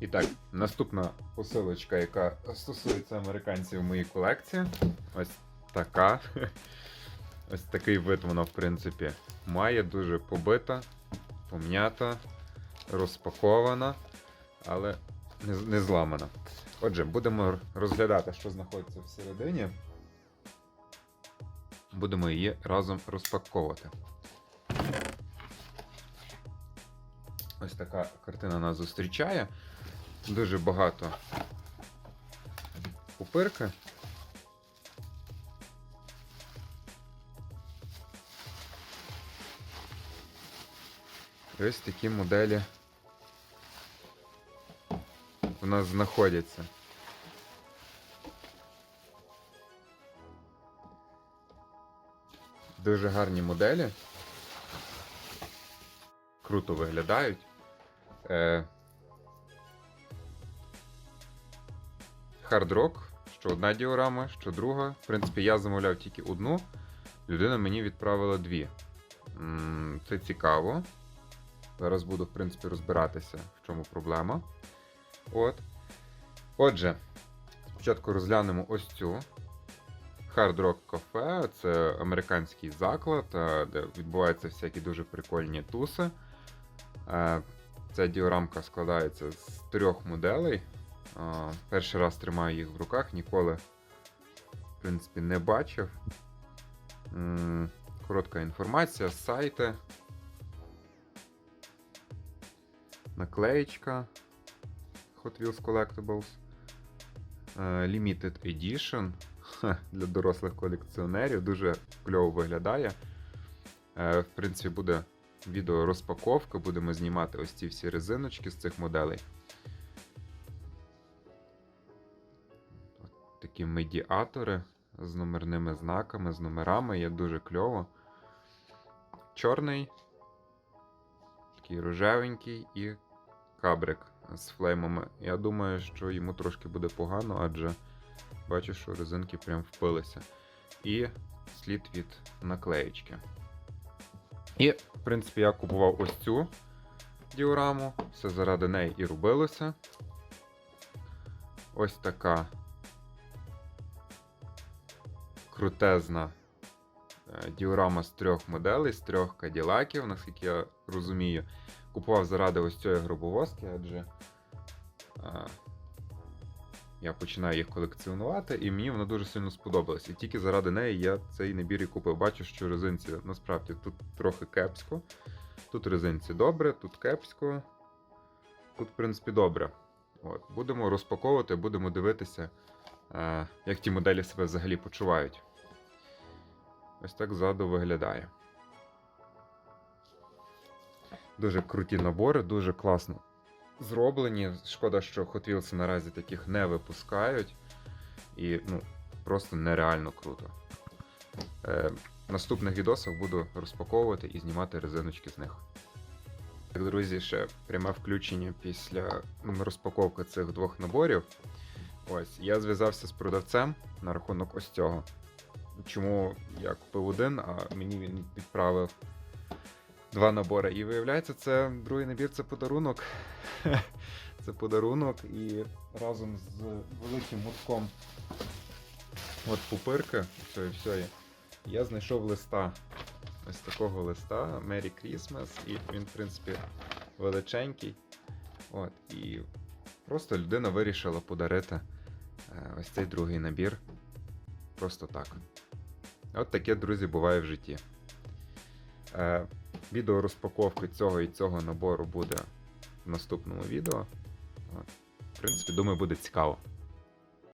І так, наступна посилочка, яка стосується американців в моїй колекції. Ось така. Ось такий вид вона, в принципі, має дуже побита, пом'ята, розпакована, але не, зламана. Отже, будемо розглядати, що знаходиться всередині. Будемо її разом розпаковувати. Ось така картина нас зустрічає. Дуже багато пупирки. Ось такі моделі у нас знаходяться. Дуже гарні моделі. Круто виглядають. Е, Rock, що одна діорама, що друга. В принципі, я замовляв тільки одну. Людина мені відправила дві. Це цікаво. Зараз буду, в принципі, розбиратися, в чому проблема. От. Отже, спочатку розглянемо ось цю. Hard Rock Cafe це американський заклад, е, де відбуваються всякі дуже прикольні туси. Е, Ця діорамка складається з трьох моделей. Е, Перший раз тримаю їх в руках, ніколи, в принципі, не бачив. Коротка інформація, сайти. Наклеєчка Hot Wheels Collectibles. Е, Limited Edition для дорослих колекціонерів. Дуже кльово виглядає. Е, В принципі, буде відео розпаковка. Будемо знімати ось ці всі резиночки з цих моделей. От такі медіатори з номерними знаками, з номерами. Є дуже кльово. Чорний, такий рожевенький і кабрик з флеймами. Я думаю, що йому трошки буде погано, адже бачу, що резинки прям впилися. І слід від наклеєчки. І, в принципі, я купував ось цю діораму. Все заради неї і робилося. Ось така крутезна діорама з трьох моделей, з трьох каділаків, наскільки я розумію. Купував заради ось цієї гробовозки, адже а, я починаю їх колекціонувати, і мені вона дуже сильно сподобалась. І тільки заради неї я цей набір і купив. Бачу, що резинці насправді тут трохи кепсько. Тут резинці добре, тут кепсько. Тут, в принципі, добре. От. Будемо розпаковувати, будемо дивитися, е, як ті моделі себе взагалі почувають. Ось так ззаду виглядає. Дуже круті набори, дуже класно зроблені. Шкода, що Hot Wheels наразі таких не випускають. І ну, просто нереально круто. Е, наступних відосах буду розпаковувати і знімати резиночки з них. Так, друзі, ще пряме включення після ну, розпаковки цих двох наборів. Ось, я зв'язався з продавцем на рахунок ось цього. Чому я купив один, а мені він відправив два набори. І виявляється, це другий набір це подарунок. Це подарунок і разом з великим гуртком от пупирки, все, все, я знайшов листа. Ось такого листа Merry Christmas. І він, в принципі, величенький. От, І просто людина вирішила подарити е, ось цей другий набір. Просто так. От таке, друзі, буває в житті. Е, Відео розпаковки цього і цього набору буде в наступному відео. От. В принципі, думаю, буде цікаво.